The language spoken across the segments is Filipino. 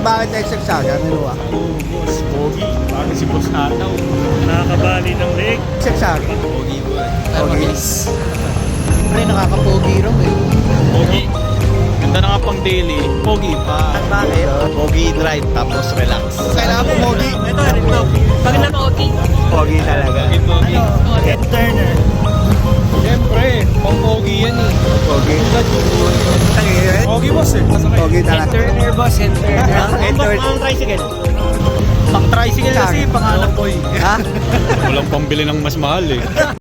Bakit exercise? Ano nila? Oo, boss. Pogi. Parang si Boss Ataw. Nakakabali ng leg. Exercise. Pogi, boy. Ay, mabilis. Ay, nakakapogi raw eh. Pogi. Ganda na nga pang daily. Pogi pa. Bakit? Pogi drive tapos relax. Kailangan mo pogi. Ito, ito. Pag na-pogi, Pogi talaga. Pogi, pogi. Ken Turner. Siyempre, pang pogi yan eh. Pogi. Pogi boss eh. Pogi talaga. Turner boss, Ken Turner. Ang pang tricycle. Pang tricycle kasi, pang anak boy. Ha? Walang pambili ng mas mahal eh.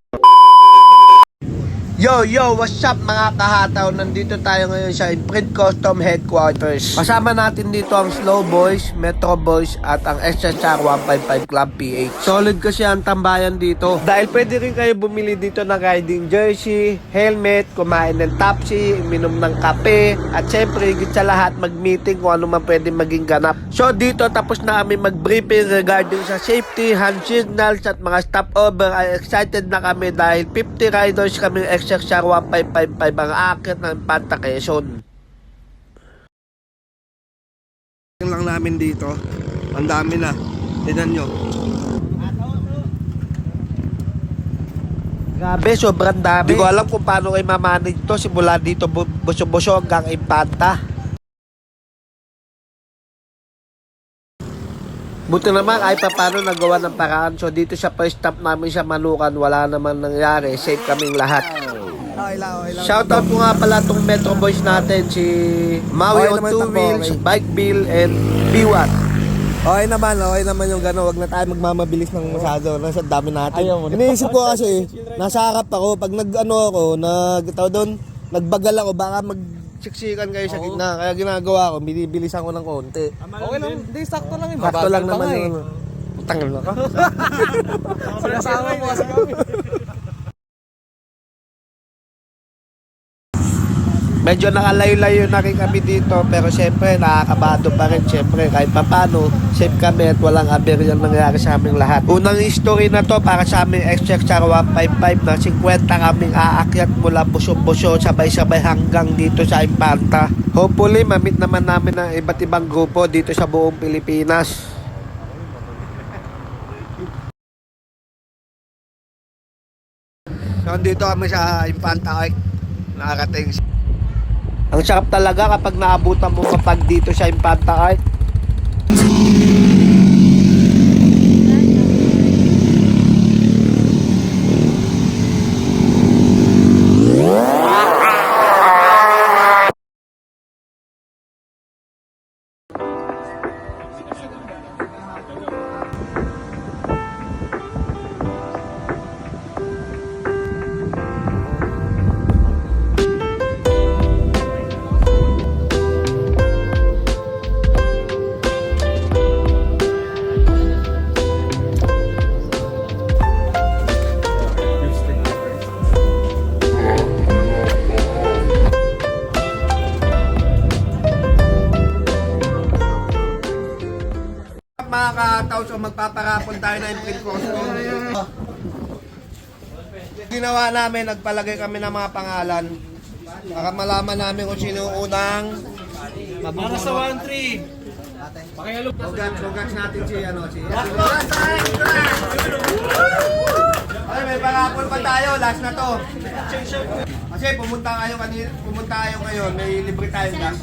Yo, yo, what's up mga kahataw? Nandito tayo ngayon sa Imprint Custom Headquarters. Kasama natin dito ang Slow Boys, Metro Boys at ang SSR 155 Club PH. Solid kasi ang tambayan dito. Dahil pwede rin kayo bumili dito ng riding jersey, helmet, kumain ng tapsi, minom ng kape, at syempre, higit sa lahat, mag-meeting kung ano man pwede maging ganap. So dito, tapos na kami mag-briefing regarding sa safety, hand signals at mga stopover. Ay excited na kami dahil 50 riders kami XXR 1555 ang akit ng Panta Quezon. lang namin dito. Ang dami na. Tignan nyo. Grabe, sobrang dami. Hindi ko alam kung paano kayo mamanage to. Simula dito, bu- buso-buso hanggang Impanta. Buti naman kahit pa paano nagawa ng paraan. So dito sa first stop namin sa Manukan, wala naman nangyari. Safe kaming lahat. Shoutout ko nga pala tong Metro Boys natin, si Maui on two wheels. Bike Bill, and B1. Okay naman, okay naman yung gano'n. Huwag na tayo magmamabilis ng masyado. Nasa dami natin. Ayaw mo na. Iniisip ko kasi, nasa harap ako, pag nag ano ako, nag, tawag doon, nagbagal ako, baka mag Siksikan kayo sa Oo. gitna. Kaya ginagawa ko, binibilisan ko ng konti. Okay lang, hindi, sakto lang yun. Sakto lang naman eh. ano. Putang ina ka. Sinasama mo kasi kami. Medyo nakalayo-layo na rin kami dito pero siyempre nakakabado pa rin siyempre kahit papano safe kami at walang aberya nangyari sa aming lahat. Unang history na to para sa aming XXR 155 na 50 kaming aakyat mula buso-buso sabay-sabay hanggang dito sa Impanta. Hopefully mamit naman namin ang iba't ibang grupo dito sa buong Pilipinas. So, dito kami sa Infanta Arc. Nakarating. Ang sarap talaga kapag naabutan mo kapag dito sa Infanta Arc. Mga ka-tao, so magpaparapon tayo na imprint custom. Ginawa namin, nagpalagay kami ng mga pangalan para malaman namin kung sino yung unang Para sa 1-3. Congrats, congrats natin si ano si. Ay, may parapon pa tayo, last na to. Kasi pumunta kayo kanina, pumunta kayo ngayon, may libre tayong gas.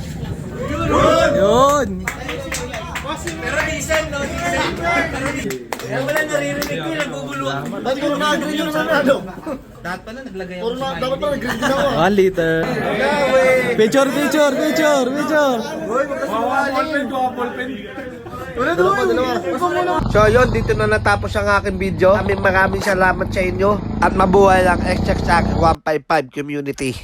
Yun! Pero diesel, no? Diesel. Kaya wala naririnig ko, naguguluhan. Ba't puro na-agree yung sa ano? Dapat pala naglagay Puro na, dapat pala agree din ako. One liter. Picture, picture, picture, picture. So yun, dito na natapos ang aking video. Maraming maraming salamat sa inyo at mabuhay ang XXX 155 community.